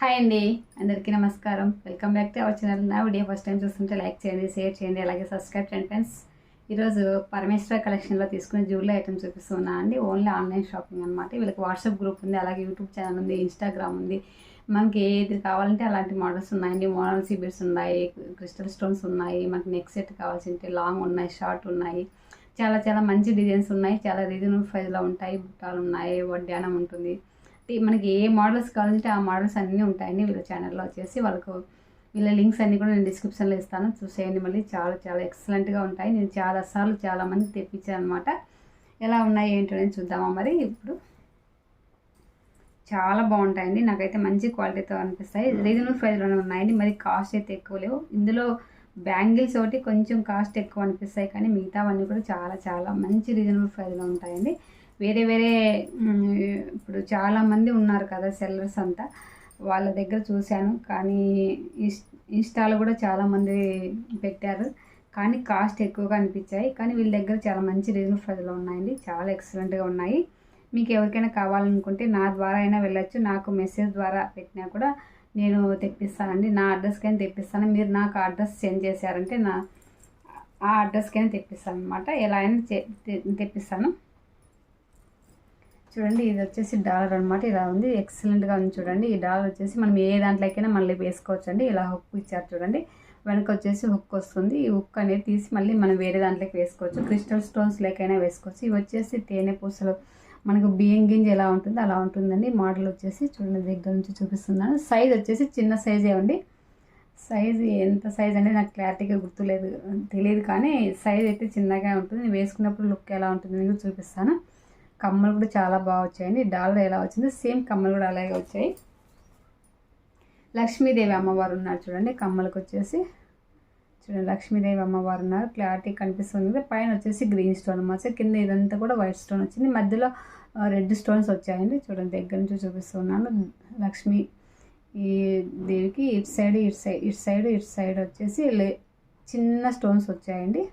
Hi అండి. అందరికీ నమస్కారం. Welcome back to our channel. నా వీడియో ఫస్ట్ టైం చూస్తుంటే లైక్ చేయండి షేర్ చేయండి అలాగే సబ్స్క్రైబ్ చేయండి ఫ్రెండ్స్. ఈరోజు పరమేశ్వర కలెక్షన్లో తీసుకునే జ్యువెలరీ ఐటమ్స్ చూపిస్తున్నా అండి. ఓన్లీ ఆన్లైన్ షాపింగ్ అనమాట వీళ్ళకి వాట్సాప్ గ్రూప్ ఉంది అలాగే యూట్యూబ్ ఛానల్ ఉంది ఇన్స్టాగ్రామ్ ఉంది. మనకి ఏది కావాలంటే అలాంటి మోడల్స్ ఉన్నాయండి. మోడల్ సీబీడ్స్ ఉన్నాయి క్రిస్టల్ స్టోన్స్ ఉన్నాయి మనకి నెక్ సెట్ కావాల్సింటే లాంగ్ ఉన్నాయి షార్ట్ ఉన్నాయి. చాలా చాలా మంచి డిజైన్స్ ఉన్నాయి. చాలా రీజనబుల్ ప్రైస్లో ఉంటాయి. బుట్టాలు ఉన్నాయి వడ్డానం ఉంటుంది. మనకి ఏ మోడల్స్ కావాలంటే ఆ మోడల్స్ అన్నీ ఉంటాయండి వీళ్ళ ఛానల్లో వచ్చేసి వాళ్ళకు వీళ్ళ లింక్స్ అన్నీ కూడా నేను డిస్క్రిప్షన్లో ఇస్తాను. చూసేయండి మళ్ళీ. చాలా చాలా ఎక్సలెంట్గా ఉంటాయి. నేను చాలా సార్లు తెప్పించాను అనమాట ఎలా ఉన్నాయి ఏంటో నేను చూద్దామా మరి. ఇప్పుడు చాలా బాగుంటాయండి. నాకైతే మంచి క్వాలిటీతో అనిపిస్తాయి. రీజనబుల్ ప్రైస్లోనే ఉన్నాయండి. మరి కాస్ట్ అయితే ఎక్కువ లేవు. ఇందులో బ్యాంగిల్స్ ఒకటి కొంచెం కాస్ట్ ఎక్కువ అనిపిస్తాయి. కానీ మిగతావన్నీ కూడా చాలా చాలా మంచి రీజనబుల్ ప్రైస్లో ఉంటాయండి. వేరే వేరే ఇప్పుడు చాలామంది ఉన్నారు కదా సెల్లర్స్ అంతా. వాళ్ళ దగ్గర చూశాను. కానీ ఇన్స్- ఇన్స్టాలో కూడా చాలామంది పెట్టారు. కానీ కాస్ట్ ఎక్కువగా అనిపించాయి. కానీ వీళ్ళ దగ్గర చాలా మంచి రీజనబుల్ ప్రైజ్లో ఉన్నాయండి. చాలా ఎక్సలెంట్గా ఉన్నాయి. మీకు ఎవరికైనా కావాలనుకుంటే నా ద్వారా అయినా వెళ్ళొచ్చు. నాకు మెసేజ్ ద్వారా పెట్టినా కూడా నేను తెప్పిస్తానండి. నా అడ్రస్కైనా తెప్పిస్తాను. మీరు నాకు అడ్రస్ సెండ్ చేశారంటే నా ఆ అడ్రస్కైనా తెప్పిస్తాను అనమాట ఎలా అయినా తె- తెప్పిస్తాను. చూడండి ఇది వచ్చేసి డాలర్ అనమాట ఇలా ఉంది. ఎక్సలెంట్గా ఉంది చూడండి. ఈ డాలర్ వచ్చేసి మనం ఏ దాంట్లోకైనా మళ్ళీ వేసుకోవచ్చు అండి ఇలా హుక్ ఇచ్చారు చూడండి. వెనక వచ్చేసి హుక్ వస్తుంది. ఈ హుక్ అనేది తీసి మళ్ళీ మనం వేరే దాంట్లోకి వేసుకోవచ్చు. క్రిస్టల్ స్టోన్స్ లేకైనా వేసుకోవచ్చు. ఇవి వచ్చేసి తేనె పూసలు. మనకు బియ్యం గింజ ఎలా ఉంటుందో అలా ఉంటుందండి. మోడల్ వచ్చేసి చూడండి దగ్గర నుంచి చూపిస్తున్నాను. సైజ్ వచ్చేసి చిన్న సైజే ఉంది. సైజ్ ఎంత సైజ్ అనేది నాకు క్లారిటీగా గుర్తులేదు తెలియదు కానీ సైజ్ అయితే చిన్నగా ఉంటుంది. నేను వేసుకున్నప్పుడు లుక్ ఎలా ఉంటుంది కూడా చూపిస్తాను. కమ్మలు కూడా చాలా బాగా వచ్చాయండి. డాలర్ ఎలా వచ్చిందో సేమ్ కమ్మలు కూడా అలాగే వచ్చాయి. లక్ష్మీదేవి అమ్మవారు ఉన్నారు చూడండి కమ్మలకు వచ్చేసి. చూడండి లక్ష్మీదేవి అమ్మవారు ఉన్నారు. క్లారిటీ కనిపిస్తుంది కదా పైన వచ్చేసి గ్రీన్ స్టోన్ అన్నమాట కింద ఇదంతా కూడా వైట్ స్టోన్ వచ్చింది. మధ్యలో రెడ్ స్టోన్స్ వచ్చాయండి. చూడండి దగ్గర నుంచి చూపిస్తున్నాను. లక్ష్మి ఈ దేవికి ఇటు సైడ్ ఇటు సైడ్ ఇటు సైడ్ ఇటు సైడ్ వచ్చేసి లే- చిన్న స్టోన్స్ వచ్చాయండి.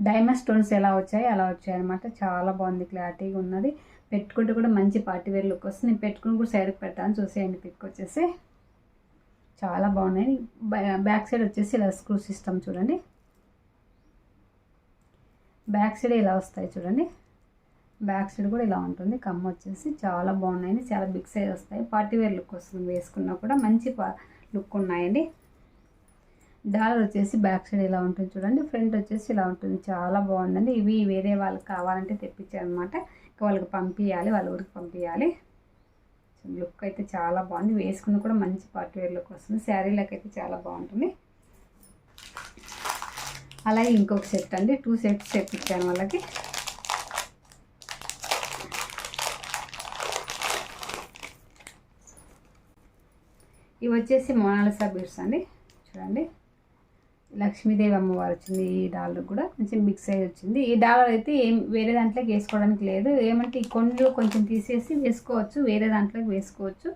డైమండ్ స్టోన్స్ ఎలా వచ్చాయి అలా వచ్చాయి అనమాట చాలా బాగుంది క్లారిటీగా ఉన్నది. పెట్టుకుంటే కూడా మంచి పార్టీ వేర్ లుక్ వస్తుంది. నేను పెట్టుకుని కూడా సైడ్కి పెట్టాను చూసేయండి పిక్ వచ్చేసి. చాలా బాగున్నాయి. బ్యా- బ్యాక్ సైడ్ వచ్చేసి ఇలా స్క్రూ సిస్టమ్ చూడండి. బ్యాక్ సైడ్ ఇలా వస్తాయి చూడండి. బ్యాక్ సైడ్ కూడా ఇలా ఉంటుంది. కమ్మ వచ్చేసి చాలా బాగున్నాయండి. చాలా బిగ్ సైజ్ వస్తాయి. పార్టీ వేర్ లుక్ వస్తుంది. వేసుకున్నా కూడా మంచి లుక్ ఉన్నాయండి. డాలర్ వచ్చేసి బ్యాక్ సైడ్ ఇలా ఉంటుంది చూడండి. ఫ్రంట్ వచ్చేసి ఇలా ఉంటుంది. చాలా బాగుందండి. ఇవి వేరే వాళ్ళకి కావాలంటే తెప్పించారనమాట. ఇంకా వాళ్ళకి పంపించాలి వాళ్ళ ఊరికి పంపించాలి లుక్ అయితే చాలా బాగుంది. వేసుకున్న కూడా మంచి పార్టీ వేర్ లుక్ వస్తుంది. శారీలకు అయితే చాలా బాగుంటుంది. అలాగే ఇంకొక సెట్ అండి. టూ సెట్స్ తెప్పించాను వాళ్ళకి. ఇవి వచ్చేసి మోనాలిసా బీడ్స్ అండి. చూడండి. లక్ష్మీదేవి అమ్మవారు వచ్చింది ఈ డాలర్ కూడా కొంచెం మిక్స్ అయ్యి వచ్చింది. ఈ డాలర్ అయితే ఏం వేరే దాంట్లోకి వేసుకోవడానికి లేదు. ఏమంటే ఈ కొండలు కొంచెం తీసేసి వేసుకోవచ్చు వేరే దాంట్లోకి వేసుకోవచ్చు.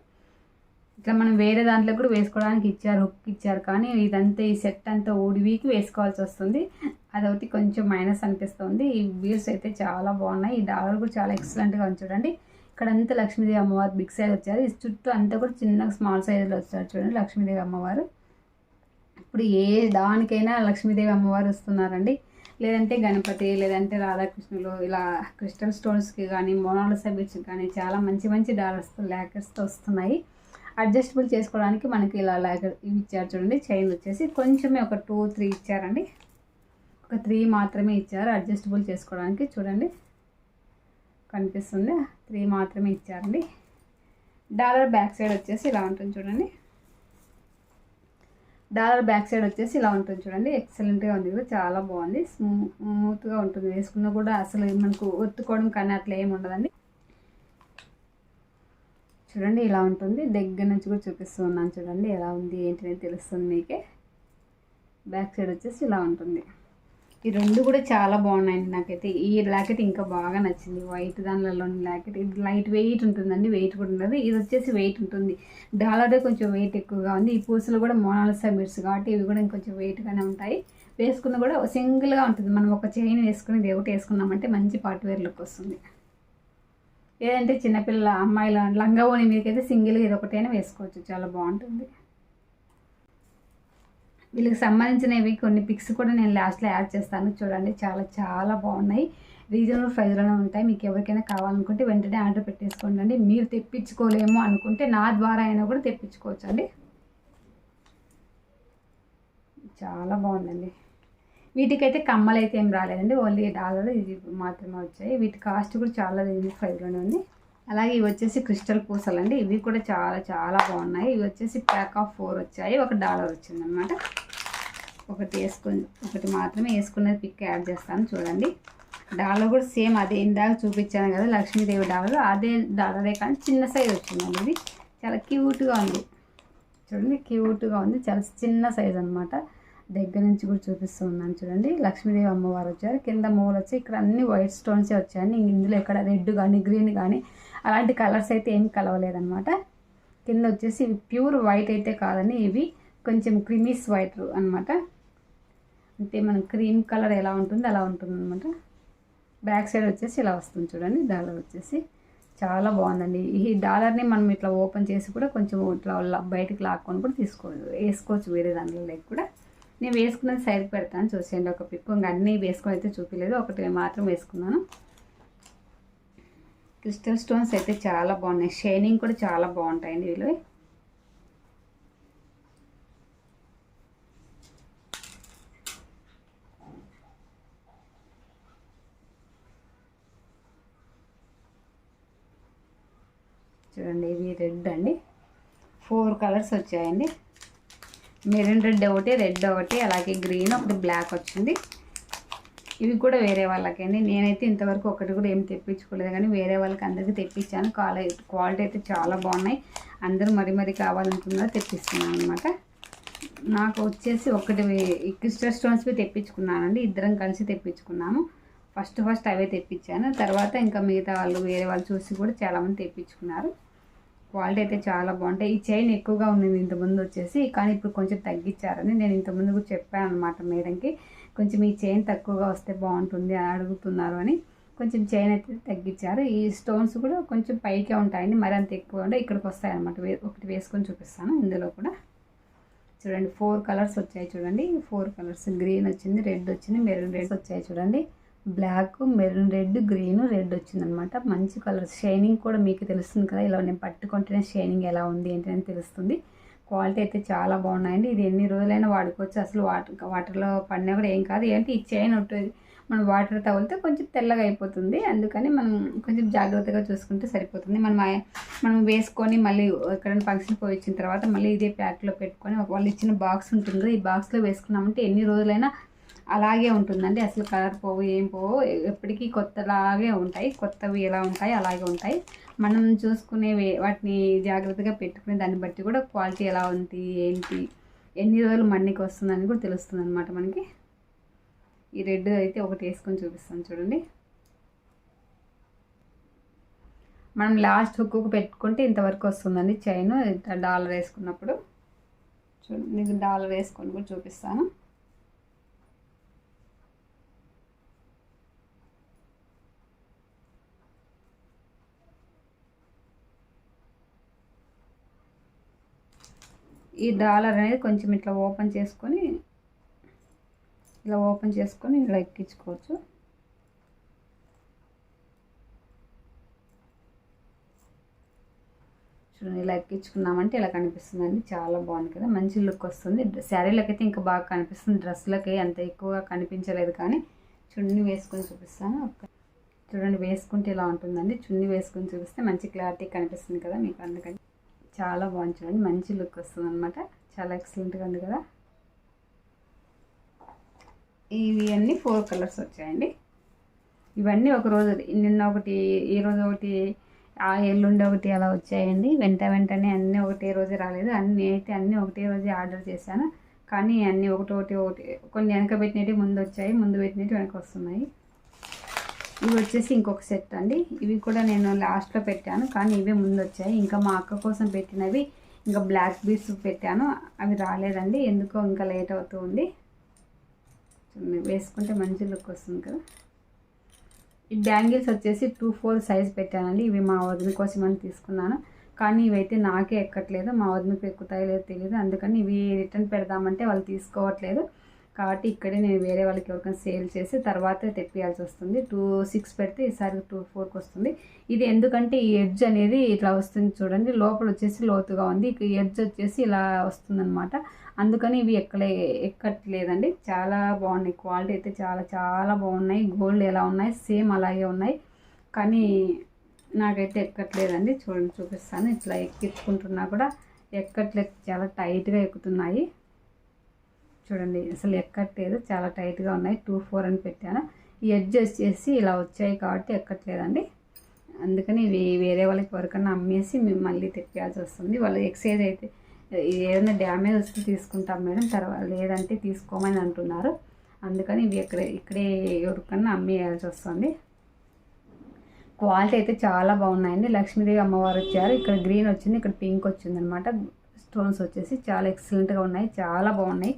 ఇట్లా మనం వేరే దాంట్లో కూడా వేసుకోవడానికి ఇచ్చారు హుక్ ఇచ్చారు. కానీ ఇదంతా ఈ సెట్ అంతా ఊడివికి వేసుకోవాల్సి వస్తుంది. అదొకటి కొంచెం మైనస్ అనిపిస్తుంది. ఈ వ్యూస్ అయితే చాలా బాగున్నాయి. ఈ డాలర్ కూడా చాలా ఎక్సలెంట్గా ఉంది చూడండి. ఇక్కడ అంతా లక్ష్మీదేవి అమ్మవారు బిగ్ సైజ్ వచ్చారు. ఈ చుట్టూ అంతా కూడా చిన్న స్మాల్ సైజులో వచ్చారు చూడండి లక్ష్మీదేవి అమ్మవారు. ఇప్పుడు ఏ దానికైనా లక్ష్మీదేవి అమ్మవారు వస్తున్నారండి. లేదంటే గణపతి లేదంటే రాధాకృష్ణులు ఇలా క్రిస్టల్ స్టోన్స్కి కానీ మోనాలిసా బీచ్కి కానీ చాలా మంచి మంచి డాలర్స్తో ల్యాకర్స్తో వస్తున్నాయి. అడ్జస్టబుల్ చేసుకోవడానికి మనకి ఇలా ల్యాకర్ ఇవి ఇచ్చారు చూడండి చైన్ వచ్చేసి కొంచెమే ఒక టూ త్రీ ఇచ్చారండి. ఒక త్రీ మాత్రమే ఇచ్చారు అడ్జస్టబుల్ చేసుకోవడానికి చూడండి. కనిపిస్తుంది? త్రీ మాత్రమే ఇచ్చారండి. డాలర్ బ్యాక్ సైడ్ వచ్చేసి ఇలా ఉంటుంది చూడండి. డాలర్ బ్యాక్ సైడ్ వచ్చేసి ఇలా ఉంటుంది చూడండి. ఎక్సలెంట్గా ఉంది. కూడా చాలా బాగుంది. స్మూత్గా ఉంటుంది. వేసుకున్నా కూడా అసలు మనకు ఒత్తుకోవడం కానీ అట్లా ఏమి ఉండదండి. చూడండి ఇలా ఉంటుంది. దగ్గర నుంచి కూడా చూపిస్తూ ఉన్నాను చూడండి. ఎలా ఉంది ఏంటి అనేది తెలుస్తుంది మీకే. బ్యాక్ సైడ్ వచ్చేసి ఇలా ఉంటుంది. ఈ రెండు కూడా చాలా బాగున్నాయండి నాకైతే. ఈ ల్యాకెట్ ఇంకా బాగా నచ్చింది. వైట్ దానిలలోని ల్యాకెట్ ఇది లైట్ వెయిట్ ఉంటుందండి. వెయిట్ కూడా ఉండదు. ఇది వచ్చేసి వెయిట్ ఉంటుంది. డాలరే కొంచెం వెయిట్ ఎక్కువగా ఉంది. ఈ పూసలు కూడా మోనాలిసా బిడ్స్ కాబట్టి ఇవి కూడా ఇంకొంచెం వెయిట్గానే ఉంటాయి. వేసుకున్న కూడా సింగిల్గా ఉంటుంది. మనం ఒక చైన్ వేసుకుని ఇది ఒకటి వేసుకున్నామంటే మంచి పార్ట్వేర్ లుక్ వస్తుంది. లేదంటే చిన్నపిల్లల అమ్మాయిల లంగా ఓని మీదకైతే సింగిల్ ఇది ఒకటైనా వేసుకోవచ్చు. చాలా బాగుంటుంది. వీళ్ళకి సంబంధించినవి కొన్ని పిక్స్ కూడా నేను లాస్ట్లో యాడ్ చేస్తాను. చూడండి చాలా చాలా బాగున్నాయి. రీజనబుల్ ప్రైజ్లోనే ఉంటాయి. మీకు ఎవరికైనా కావాలనుకుంటే వెంటనే ఆర్డర్ పెట్టేసుకోండి మీరు తెప్పించుకోలేము అనుకుంటే నా ద్వారా అయినా కూడా తెప్పించుకోవచ్చు అండి చాలా బాగుందండి. వీటికైతే కమ్మలు అయితే ఏం రాలేదండి. ఓన్లీ డాలర్ ఇది మాత్రమే వచ్చాయి. వీటి కాస్ట్ కూడా చాలా రీజనబుల్ ప్రైజ్లోనే ఉంది. అలాగే ఇవి వచ్చేసి క్రిస్టల్ పూసలు అండి ఇవి కూడా చాలా చాలా బాగున్నాయి. ఇవి వచ్చేసి ప్యాక్ ఆఫ్ ఫోర్ వచ్చాయి. ఒక డాలర్ వచ్చిందనమాట ఒకటి వేసుకొని ఒకటి మాత్రమే వేసుకున్నది పిక్ యాడ్ చేస్తాను చూడండి. డాలర్ కూడా సేమ్ అదే. ఇందాక చూపించాను కదా లక్ష్మీదేవి డాలర్ అదే డాలరే కానీ చిన్న సైజ్ వచ్చిందండి ఇది. చాలా క్యూట్గా ఉంది. చూడండి క్యూట్గా ఉంది. చాలా చిన్న సైజ్ అనమాట దగ్గర నుంచి కూడా చూపిస్తూ ఉన్నాను చూడండి. లక్ష్మీదేవి అమ్మవారు వచ్చారు. కింద మూలు వచ్చి ఇక్కడ అన్ని వైట్ స్టోన్సే వచ్చాయండి. ఇందులో ఇక్కడ రెడ్ కానీ గ్రీన్ కానీ అలాంటి కలర్స్ అయితే ఏం కలవలేదనమాట కింద వచ్చేసి ప్యూర్ వైట్ అయితే కాదని ఇవి కొంచెం క్రిమీస్ వైట్ అనమాట అంటే మనం క్రీమ్ కలర్ ఎలా ఉంటుంది అలా ఉంటుంది అనమాట బ్యాక్ సైడ్ వచ్చేసి ఇలా వస్తుంది చూడండి డాలర్ వచ్చేసి. చాలా బాగుందండి. ఈ డాలర్ని మనం ఇట్లా ఓపెన్ చేసి కూడా కొంచెం ఇట్లా బయటకు లాక్కొని కూడా తీసుకో వేసుకోవచ్చు వేరే దానిలో లేక కూడా. నేను వేసుకున్నది సైడ్ పెడతాను చూసేయండి ఒక పిక్ ఇంకా అన్నీ వేసుకొని అయితే చూపించలేదు ఒకటి మాత్రం వేసుకున్నాను. క్రిస్టల్ స్టోన్స్ అయితే చాలా బాగున్నాయి. షైనింగ్ కూడా చాలా బాగుంటాయండి వీళ్ళు. చూడండి ఇవి రెడ్ అండి. ఫోర్ కలర్స్ వచ్చాయండి. మెరూన్ రెడ్ ఒకటి రెడ్ ఒకటి అలాగే గ్రీన్ ఒకటి బ్లాక్ వచ్చింది. ఇవి కూడా వేరే వాళ్ళకండి. నేనైతే ఇంతవరకు ఒకటి కూడా ఏం తెప్పించుకోలేదు. కానీ వేరే వాళ్ళకి అందరికీ తెప్పించాను. క్వాలిటీ క్వాలిటీ అయితే చాలా బాగున్నాయి. అందరూ మరి మరి కావాలనుకున్నారు తెప్పిస్తున్నాను అనమాట నాకు వచ్చేసి ఒకటి ఈ క్రిస్టల్ స్టోన్స్వి తెప్పించుకున్నానండి. ఇద్దరం కలిసి తెప్పించుకున్నాము. ఫస్ట్ ఫస్ట్ అవే తెప్పించాను. తర్వాత ఇంకా మిగతా వాళ్ళు వేరే వాళ్ళు చూసి కూడా చాలామంది తెప్పించుకున్నారు. క్వాలిటీ అయితే చాలా బాగుంటాయి. ఈ చైన్ ఎక్కువగా ఉన్నది ఇంతకుముందు వచ్చేసి. కానీ ఇప్పుడు కొంచెం తగ్గించారని నేను ఇంతకుముందు కూడా చెప్పాను అనమాట మేడంకి. కొంచెం ఈ చైన్ తక్కువగా వస్తే బాగుంటుంది అని అడుగుతున్నారు అని కొంచెం చైన్ అయితే తగ్గించారు. ఈ స్టోన్స్ కూడా కొంచెం పైకే ఉంటాయండి మరి అంత ఎక్కువ ఉంటే ఇక్కడికి వస్తాయి అనమాట ఒకటి వేసుకొని చూపిస్తాను ఇందులో కూడా. చూడండి ఫోర్ కలర్స్ వచ్చాయి చూడండి. ఫోర్ కలర్స్ గ్రీన్ వచ్చింది రెడ్ వచ్చింది మెరూన్ రెడ్ వచ్చాయి చూడండి. Black maroon red green red వచ్చింది అనమాట మంచి కలర్స్. షైనింగ్ కూడా మీకు తెలుస్తుంది కదా ఇలా నేను పట్టుకుంటేనే షైనింగ్ ఎలా ఉంది ఏంటి అని తెలుస్తుంది. క్వాలిటీ అయితే చాలా బాగున్నాయండి. ఇది ఎన్ని రోజులైనా వాడుకోవచ్చు. అసలు వాటర్ వాటర్లో పడినా కూడా ఏం కాదు. ఏంటి? ఈ చైన్ ఉంటుంది మనం వాటర్ తగిలితే కొంచెం తెల్లగా అయిపోతుంది. అందుకని మనం కొంచెం జాగ్రత్తగా చూసుకుంటే సరిపోతుంది. మనం మనం వేసుకొని మళ్ళీ ఎక్కడైనా ఫంక్షన్ పోయి వచ్చిన తర్వాత మళ్ళీ ఇదే ప్యాక్లో పెట్టుకొని వాళ్ళు ఇచ్చిన బాక్స్ ఉంటుంది ఈ బాక్స్లో వేసుకున్నామంటే ఎన్ని రోజులైనా అలాగే ఉంటుందండి. అసలు కలర్ పోవు ఏం పోవు. ఎప్పటికీ కొత్తలాగే ఉంటాయి. కొత్తవి ఎలా ఉంటాయి అలాగే ఉంటాయి. మనం చూసుకునేవి వాటిని జాగ్రత్తగా పెట్టుకునే దాన్ని బట్టి కూడా క్వాలిటీ ఎలా ఉంది ఏంటి ఎన్ని రోజులు మన్నికి వస్తుందని కూడా తెలుస్తుంది అనమాట మనకి. ఈ రెడ్ అయితే ఒకటి వేసుకొని చూపిస్తాను చూడండి. మనం లాస్ట్ హుక్కు పెట్టుకుంటే ఇంతవరకు వస్తుందండి చైన్. డాలర్ వేసుకున్నప్పుడు. చూడండి డాలర్ వేసుకొని కూడా చూపిస్తాను. ఈ డాలర్ అనేది కొంచెం ఇట్లా ఓపెన్ చేసుకొని ఇలా ఓపెన్ చేసుకొని ఇలా ఎక్కించుకోవచ్చు. చూడండి ఇలా ఎక్కించుకున్నామంటే ఇలా కనిపిస్తుందండి. చాలా బాగుంది కదా. మంచి లుక్ వస్తుంది. శారీలకైతే అయితే ఇంకా బాగా కనిపిస్తుంది. డ్రెస్లకి అంత ఎక్కువగా కనిపించలేదు కానీ చున్నీ వేసుకొని చూపిస్తాను. చూడండి వేసుకుంటే ఇలా ఉంటుందండి. చున్నీ వేసుకొని చూపిస్తే మంచి క్లారిటీ కనిపిస్తుంది కదా మీకు అందుకని. చాలా బాగుంది చూడండి. మంచి లుక్ వస్తుంది అనమాట చాలా ఎక్సలెంట్గా ఉంది కదా. ఇవి అన్నీ ఫోర్ కలర్స్ వచ్చాయండి. ఇవన్నీ ఒక రోజు నిన్న ఒకటి ఈ రోజు ఒకటి ఆ ఎల్లుండి ఒకటి అలా వచ్చాయండి. వెంట వెంటనే అన్నీ ఒకటే రోజే రాలేదు. అన్నీ అయితే అన్నీ ఒకటే రోజే ఆర్డర్ చేశాను. కానీ అన్నీ ఒకటి ఒకటి ఒకటి కొన్ని వెనక పెట్టినవి ముందు వచ్చాయి ముందు పెట్టినవి వెనక వస్తున్నాయి. ఇవి వచ్చేసి ఇంకొక సెట్ అండి. ఇవి కూడా నేను లాస్ట్లో పెట్టాను. కానీ ఇవే ముందు వచ్చాయి ఇంకా మా అక్క కోసం పెట్టినవి ఇంకా బ్లాక్ బీడ్స్ పెట్టాను. అవి రాలేదండి. ఎందుకో ఇంకా లేట్ అవుతూ ఉంది. వేసుకుంటే మంచి లుక్ వస్తుంది కదా. ఈ బ్యాంగిల్స్ వచ్చేసి టూ ఫోర్ సైజ్ పెట్టానండి. ఇవి మా వదిన కోసం అని తీసుకున్నాను. కానీ ఇవైతే నాకే ఎక్కట్లేదు. మా వదినకు ఎక్కుతాయో లేదో తెలియదు అందుకని ఇవి రిటర్న్ పెడదామంటే వాళ్ళు తీసుకోవట్లేదు. కాబట్టి ఇక్కడే నేను వేరే వాళ్ళకి ఎవరికైనా సేల్ చేసి తర్వాత తెప్పియాల్సి వస్తుంది. టూ సిక్స్ పెడితే ఈసారి టూ ఫోర్కి వస్తుంది. ఇది ఎందుకంటే ఈ ఎడ్జ్ అనేది ఇట్లా వస్తుంది చూడండి. లోపల వచ్చేసి లోతుగా ఉంది. ఇక ఎడ్జ్ వచ్చేసి ఇలా వస్తుందన్నమాట. అందుకని ఇవి ఎక్కలే ఎక్కట్లేదండి. చాలా బాగున్నాయి. క్వాలిటీ అయితే చాలా చాలా బాగున్నాయి. గోల్డ్ ఎలా ఉన్నాయి? సేమ్ అలాగే ఉన్నాయి. కానీ నాకైతే ఎక్కట్లేదండి. చూడండి చూపిస్తాను. ఇట్లా ఎక్కించుకుంటున్నా కూడా ఎక్కట్లేదు. చాలా టైట్గా ఎక్కుతున్నాయి. చూడండి అసలు ఎక్కట్లేదు. చాలా టైట్గా ఉన్నాయి. టూ ఫోర్ అని పెట్టాను. ఈ ఎడ్జ్ వచ్చేసి ఇలా వచ్చాయి కాబట్టి ఎక్కట్లేదండి. అందుకని ఇవి వేరే వాళ్ళకి ఎవరికన్నా అమ్మేసి మేము మళ్ళీ తెప్పాల్సి వస్తుంది. వాళ్ళు ఎక్సైజ్ అయితే ఏదైనా డ్యామేజ్ వస్తే తీసుకుంటాం మేడం. తర్వాత లేదంటే తీసుకోమని అంటున్నారు. అందుకని ఇవి ఇక్కడే ఇక్కడే ఎవరికన్నా అమ్మేయాల్సి వస్తుంది. క్వాలిటీ అయితే చాలా బాగున్నాయండి. లక్ష్మీదేవి అమ్మవారు వచ్చారు. ఇక్కడ గ్రీన్ వచ్చింది ఇక్కడ పింక్ వచ్చింది అనమాట స్టోన్స్ వచ్చేసి చాలా ఎక్సలెంట్గా ఉన్నాయి. చాలా బాగున్నాయి.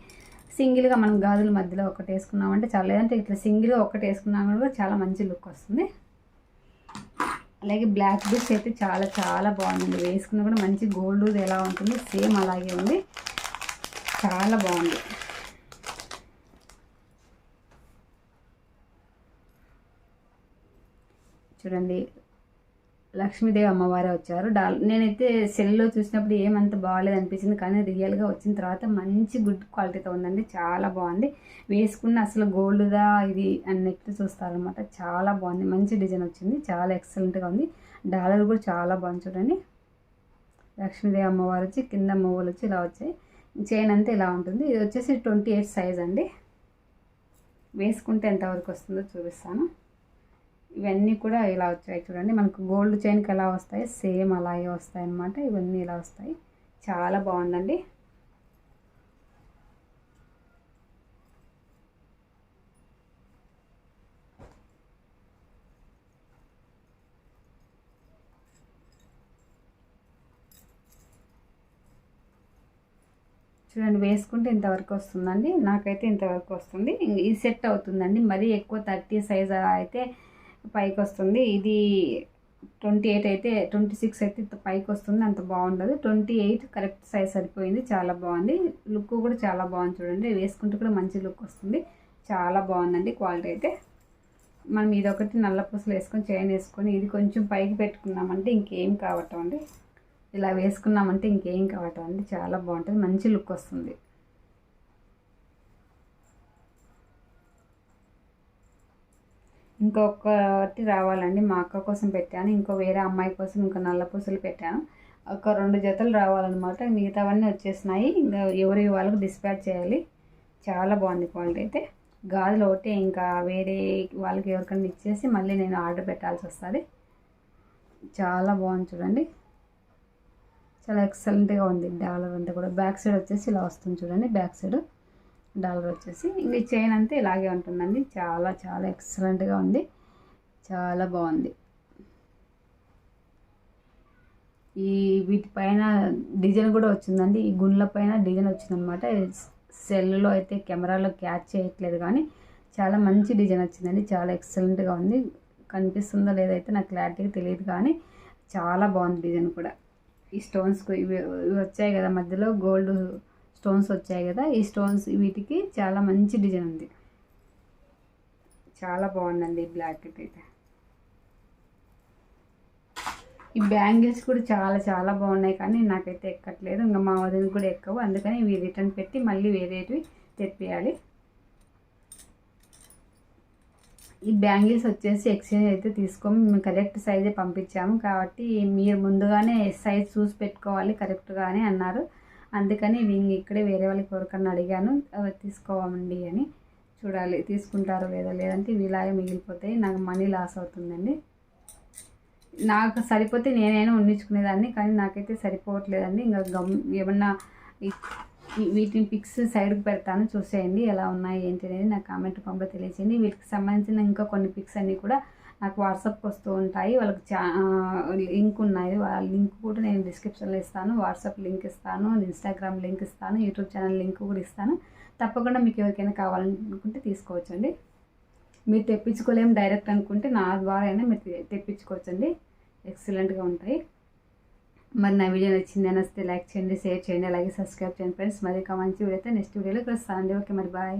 సింగిల్గా మనం గాజుల మధ్యలో ఒకటి వేసుకున్నామంటే చాలా. లేదంటే ఇట్లా సింగిల్గా ఒకటి వేసుకున్నాం కూడా చాలా మంచి లుక్ వస్తుంది. అలాగే బ్లాక్ బీడ్స్ అయితే చాలా చాలా బాగుంది వేసుకున్న కూడా మంచి గోల్డ్ ఎలా ఉంటుంది సేమ్ అలాగే ఉంది. చాలా బాగుంది. చూడండి లక్ష్మీదేవి అమ్మవారే వచ్చారు. డాల్ నేనైతే సెల్లో చూసినప్పుడు ఏమంత బాగాలేదు అనిపించింది కానీ రియల్గా వచ్చిన తర్వాత మంచి గుడ్ క్వాలిటీతో ఉందండి. చాలా బాగుంది. వేసుకున్న అసలు గోల్డ్గా ఇది అన్నట్టు చూస్తారనమాట చాలా బాగుంది. మంచి డిజైన్ వచ్చింది. చాలా ఎక్సలెంట్గా ఉంది. డాలర్ కూడా చాలా బాగుంది చూడండి. లక్ష్మీదేవి అమ్మవారు వచ్చి కింద మువ్వలు వచ్చి ఇలా వచ్చాయి. చైన్ అంతా ఇలా ఉంటుంది. ఇది వచ్చేసి ట్వంటీ ఎయిట్ సైజ్ అండి. వేసుకుంటే ఎంతవరకు వస్తుందో చూపిస్తాను. ఇవన్నీ కూడా ఇలా వచ్చాయి చూడండి. మనకు గోల్డ్ చైన్కి ఎలా వస్తాయి? సేమ్ అలాగే వస్తాయి అన్నమాట. ఇవన్నీ ఇలా వస్తాయి. చాలా బాగుందండి. చూడండి వేసుకుంటే ఇంతవరకు వస్తుందండి. నాకైతే ఇంతవరకు వస్తుంది. ఈ సెట్ అవుతుందండి. మరీ ఎక్కువ థర్టీ సైజ్ అయితే పైకి వస్తుంది ఇది ట్వంటీ ఎయిట్ అయితే ట్వంటీ సిక్స్ అయితే పైకి వస్తుంది అంత బాగుండదు. ట్వంటీ ఎయిట్ కరెక్ట్ సైజ్ సరిపోయింది చాలా బాగుంది. లుక్ కూడా చాలా బాగుంది చూడండి. వేసుకుంటే కూడా మంచి లుక్ వస్తుంది. చాలా బాగుందండి క్వాలిటీ అయితే. మనం ఇదొకటి నల్ల పూసలు వేసుకొని చైన్ వేసుకొని ఇది కొంచెం పైకి పెట్టుకున్నామంటే ఇంకేం కావటం అండి. ఇలా వేసుకున్నామంటే ఇంకేం కావటం అండి. చాలా బాగుంటుంది మంచి లుక్ వస్తుంది. ఇంకొకటి రావాలండి. మా అక్క కోసం పెట్టాను. ఇంకో వేరే అమ్మాయి కోసం ఇంకా నల్ల పూసలు పెట్టాను. ఒక రెండు జతలు రావాలన్నమాట. మిగతావన్నీ వచ్చేసినాయి. ఇంకా ఎవరి వాళ్ళకి డిస్పాచ్ చేయాలి. చాలా బాగుంది క్వాలిటీ అయితే. గాజులు ఒకటి ఇంకా వేరే వాళ్ళకి ఎవరికైనా ఇచ్చేసి మళ్ళీ నేను ఆర్డర్ పెట్టాల్సి వస్తుంది. చాలా బాగుంది చూడండి. చాలా ఎక్సలెంట్గా ఉంది. డాలర్ అంతా కూడా. బ్యాక్ సైడ్ వచ్చేసి ఇలా వస్తుంది చూడండి. బ్యాక్ సైడ్ డాలర్ వచ్చేసి. ఇంక చైన్ అంతా ఇలాగే ఉంటుందండి. చాలా చాలా ఎక్సలెంట్గా ఉంది. చాలా బాగుంది. ఈ వీటిపైన డిజైన్ కూడా వచ్చిందండి. ఈ గుండ్ల పైన డిజైన్ వచ్చిందనమాట సెల్లో అయితే కెమెరాలో క్యాచ్ చేయట్లేదు కానీ చాలా మంచి డిజైన్ వచ్చిందండి. చాలా ఎక్సలెంట్గా ఉంది. కనిపిస్తుందో లేదైతే నాకు క్లారిటీగా తెలియదు కానీ చాలా బాగుంది డిజైన్ కూడా. ఈ స్టోన్స్కు ఇవి ఇవి వచ్చాయి కదా మధ్యలో. గోల్డ్ స్టోన్స్ వచ్చాయి కదా ఈ స్టోన్స్ వీటికి చాలా మంచి డిజైన్ ఉంది. చాలా బాగుందండి ఈ బ్లాక్ అయితే. ఈ బ్యాంగిల్స్ కూడా చాలా చాలా బాగున్నాయి కానీ నాకైతే ఎక్కట్లేదు. ఇంకా మా వదిన కూడా ఎక్కవు. అందుకని ఇవి రిటర్న్ పెట్టి మళ్ళీ వేరేటివి తెప్పియాలి. ఈ బ్యాంగిల్స్ వచ్చేసి ఎక్స్చేంజ్ అయితే తీసుకోము. మేము కరెక్ట్ సైజే పంపించాము కాబట్టి మీరు ముందుగానే సైజ్ చూసి పెట్టుకోవాలి కరెక్ట్గానే అన్నారు. అందుకని ఇవి ఇక్కడే వేరే వాళ్ళకి ఎవరికన్నా అడిగాను అవి తీసుకోమండి అని. చూడాలి తీసుకుంటారో లేదో లేదంటే ఇవి ఇలాగే మిగిలిపోతాయి నాకు మనీ లాస్ అవుతుందండి. నాకు సరిపోతే నేనైనా ఉండించుకునేదాన్ని కానీ నాకైతే సరిపోవట్లేదండి. ఇంకా గమ్ ఏమన్నా వీటిని పిక్స్ సైడ్కి పెడతాను చూసేయండి ఎలా ఉన్నాయి ఏంటి అనేది నాకు కామెంట్ పంప తెలియజేయండి వీటికి సంబంధించిన ఇంకా కొన్ని పిక్స్ అన్నీ కూడా నాకు వాట్సాప్కి వస్తూ ఉంటాయి. వాళ్ళకి చా లింక్ ఉన్నాయి. వాళ్ళ లింక్ కూడా నేను డిస్క్రిప్షన్లో ఇస్తాను. వాట్సాప్ లింక్ ఇస్తాను. ఇన్స్టాగ్రామ్ లింక్ ఇస్తాను. యూట్యూబ్ ఛానల్ లింక్ కూడా ఇస్తాను. తప్పకుండా మీకు ఎవరికైనా కావాలనుకుంటే తీసుకోవచ్చండి. మీరు తెప్పించుకోలేము డైరెక్ట్ అనుకుంటే నా ద్వారా అయినా మీరు తెప్పించుకోవచ్చండి. ఎక్సలెంట్గా ఉంటాయి. మరి నా వీడియో నచ్చింది అని వస్తే లైక్ చేయండి షేర్ చేయండి అలాగే సబ్స్క్రైబ్ చేయండి ఫ్రెండ్స్. మరి ఒక మంచి వీడియో అయితే నెక్స్ట్ వీడియోలో కలుస్తానండి. ఓకే మరి బాయ్.